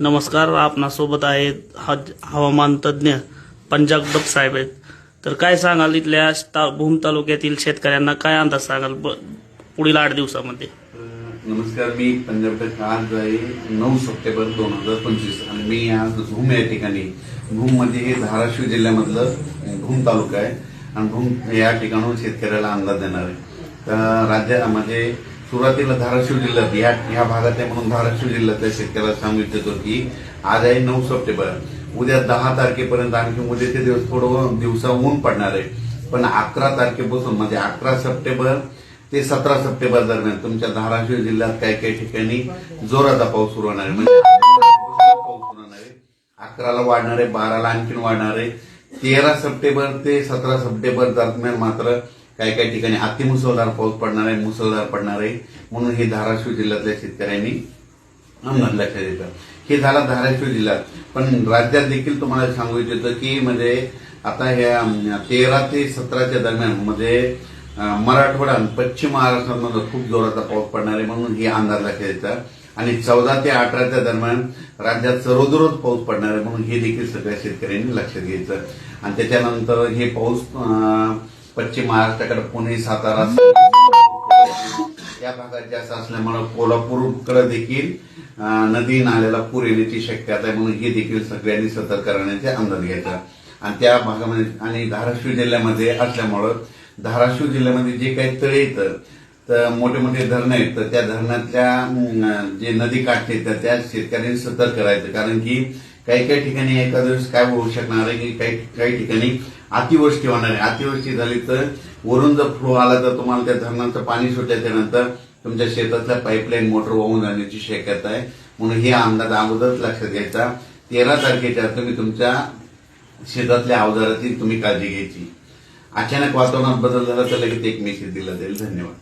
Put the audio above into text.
नमस्कार आपणासोबत आहेत हा हवामान तज्ज्ञ पंजागदप साहेब आहेत. तर काय सांगाल इथल्या ता- भूम तालुक्यातील शेतकऱ्यांना? काय अंदाज सांगाल ब- पुढील आठ दिवसामध्ये? नमस्कार मी पंजाब आज आहे नऊ सप्टेंबर दोन हजार पंचवीस. आणि मी आज भूम या ठिकाणी भूम म्हणजे हे धाराशिव जिल्ह्यामधलं भूम तालुका आहे. आणि भूम या ठिकाणून शेतकऱ्याला अंदाज देणार आहे. तर राज्य म्हणजे सुरुवातीला धाराशिव जिल्ह्यात या ह्या भागातल्या म्हणून धाराशिव जिल्ह्यातल्या शेतकऱ्याला सांगू इच्छितो की आज आहे नऊ सप्टेंबर उद्या दहा तारखेपर्यंत आणखी उद्याचे दिवस थोडं दिवसा ऊन पडणार आहे. पण अकरा तारखेपासून म्हणजे अकरा सप्टेंबर ते सतरा सप्टेंबर दरम्यान तुमच्या धाराशिव जिल्ह्यात काही काही ठिकाणी जोराचा पाऊस सुरू होणार आहे? म्हणजे पाऊस सुरू होणार आहे. अकराला वाढणार आहे बाराला आणखीन वाढणार आहे. तेरा सप्टेंबर ते सतरा सप्टेंबर दरम्यान मात्र काही काही ठिकाणी अतिमुसळधार पाऊस पडणार आहे मुसळधार पडणार आहे. म्हणून हे धाराशिव जिल्ह्यातल्या शेतकऱ्यांनी अंमलात लक्षात येतं हे झालं धाराशिव जिल्ह्यात पण राज्यात देखील तुम्हाला सांगू इच्छितो की म्हणजे आता ह्या तेरा ते सतराच्या दरम्यान म्हणजे मराठवाडा आणि पश्चिम महाराष्ट्रामध्ये खूप जोराचा पाऊस पडणार आहे म्हणून हे अंदाज लक्षात येतात आणि चौदा ते अठराच्या दरम्यान राज्यात सर्वदूरच पाऊस पडणार आहे म्हणून हे देखील सगळ्या शेतकऱ्यांनी लक्षात घ्यायचं आणि त्याच्यानंतर हे पाऊस पश्चिम महाराष्ट्राकडे पुणे सातारा या भागात जास्त असल्यामुळे कोल्हापूरकडे देखील नदी नाल्याला पूर येण्याची शक्यता आहे म्हणून हे देखील सगळ्यांनी सतर्क करण्याचे अंदाज घ्यायचा. आणि त्या भागामध्ये आणि धाराशिव जिल्ह्यामध्ये असल्यामुळं धाराशिव जिल्ह्यामध्ये जे काही तळे येतं तर मोठे मोठे धरणं आहेत तर त्या धरणातल्या जे नदी काठ आहेत तर त्या शेतकऱ्यांनी सतर्क करायचं कारण की काही काही ठिकाणी एखाद्या दिवस काय होऊ शकणार आहे की काही काही ठिकाणी अतिवृष्टी होणार आहे. अतिवृष्टी झाली तर वरून जर फ्लो आला तर तुम्हाला त्या धरणाचं पाणी सुटल्याच्या नंतर तुमच्या शेतातल्या पाईपलाईन मोटर वाहून जाण्याची शक्यता आहे. म्हणून हे अंदाज अगोदरच लक्षात घ्यायचा. तेरा तारखेच्या तुम्ही तुमच्या शेतातल्या अवजाराची तुम्ही काळजी घ्यायची. अचानक वातावरणात बदल झाला तर लगेच एक मेसेज दिला जाईल. धन्यवाद.